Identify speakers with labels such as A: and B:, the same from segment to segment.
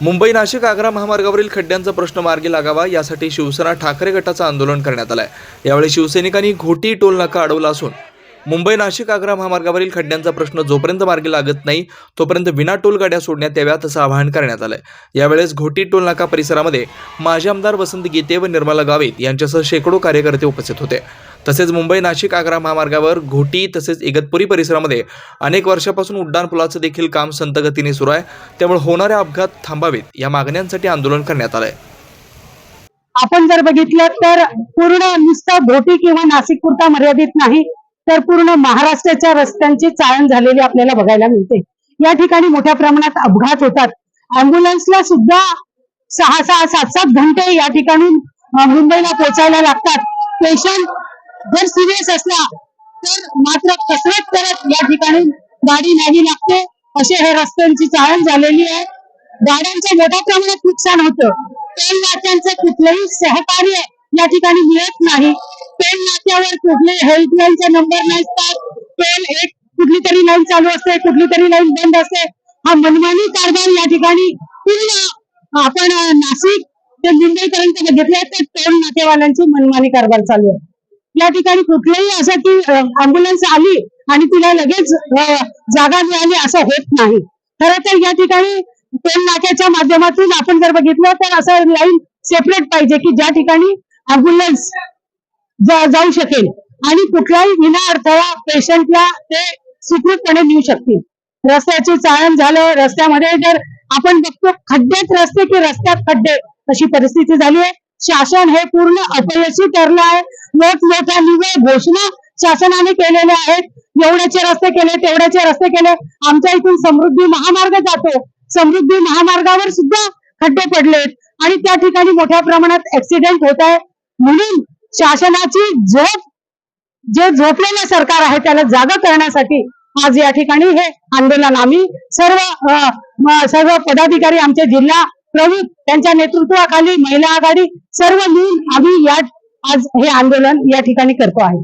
A: मुंबई नाशिक आग्रा महामार्गावरील खड्ड्यांचा प्रश्न मार्गी लागावा यासाठी शिवसेना ठाकरे गटाचं आंदोलन करण्यात आलंय. यावेळी शिवसैनिकांनी घोटी टोल नाका अडवला असून मुंबई नाशिक आग्रा महामार्गावरील खड्ड्यांचा प्रश्न जोपर्यंत मार्गी लागत नाही तोपर्यंत विना टोल गाड्या सोडण्यात याव्यात असं आवाहन करण्यात आलंय. यावेळेस घोटी टोल नाका परिसरामध्ये माजी आमदार वसंत गीते व निर्मला गावित यांच्यासह शेकडो कार्यकर्ते उपस्थित होते. तसेच मुंबई नाशिक आग्रा महामार्गावर घोटी तसेच इगतपुरी परिसरामध्ये अनेक वर्षापासून उड्डाणपुलाचं देखील काम संतगतीने सुरू आहे. त्यामुळे होणारे अपघात थांबावेत या मागण्यांसाठी आंदोलन करण्यात आलंय.
B: आपण जर बघितलं तर पूर्ण नुसतं घोटी किंवा नाशिक पुरता मर्यादित नाही तर पूर्ण महाराष्ट्राच्या रस्त्यांची चाळण झालेली आपल्याला बघायला मिळते. या ठिकाणी मोठ्या प्रमाणात अपघात होतात. अँब्युलन्सला सुद्धा सहा सहा सात सात घंटे या ठिकाणी मुंबईला पोहोचायला लागतात. पेशंट जर सिरियस असला तर मात्र कसरत करत या ठिकाणी गाडी न्यावी लागते. असे हे रस्त्यांची चाळण झालेली आहे. गाड्यांचं मोठ्या प्रमाणात नुकसान होतं. पेन नाक्यांचं कुठलंही सहकार्य या ठिकाणी मिळत नाही. पेन नाक्यावर कुठले हेल्पलाईनचे नंबर नसतात पेन एक कुठली तरी लाईन चालू असते कुठली तरी लाईन बंद असते. हा मनमानी कारभार या ठिकाणी पूर्ण आपण नाशिक ते मुंबईपर्यंत बघितले तर पेन नातेवाल्यांची मनमानी कारभार चालू आहे. या ठिकाणी कुठलंही असं की अँब्युलन्स आली आणि तिला लगेच जागा मिळाली असं होत नाही. खरं तर या ठिकाणी टोल नाक्याच्या माध्यमातून आपण जर बघितलं तर असं लाईन सेपरेट पाहिजे की ज्या ठिकाणी अँब्युलन्स जाऊ शकेल आणि कुठलाही विना अडथळा पेशंटला ते सुखरूपपणे नेऊ शकतील. रस्त्याचे चाळण झालं रस्त्यामध्ये जर आपण बघतो खड्डेच रस्ते की रस्त्यात खड्डे अशी परिस्थिती झाली आहे. शासन हे पूर्ण अपयशी ठरलं आहे. मोठमोठ्या निवड घोषणा शासनाने केलेल्या आहेत एवढ्याचे रस्ते केले तेवढ्याचे रस्ते केले. आमच्या इथून समृद्धी महामार्ग जातो. समृद्धी महामार्गावर सुद्धा खड्डे पडलेत. आणि त्या ठिकाणी मोठ्या प्रमाणात ऍक्सिडेंट होत आहे. म्हणून शासनाची झोप जे झोपलेलं सरकार आहे त्याला जागा करण्यासाठी आज या ठिकाणी हे आंदोलन आम्ही सर्व सर्व पदाधिकारी आमचे जिल्हा प्रमुख त्यांच्या नेतृत्वाखाली महिला आघाडी सर्व मिळून आम्ही या आज हे आंदोलन या ठिकाणी करतो आहे.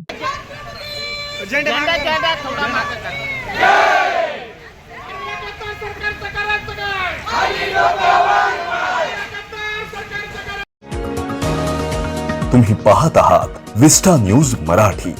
C: तुम्ही पाहत आहात विस्टा न्यूज मराठी.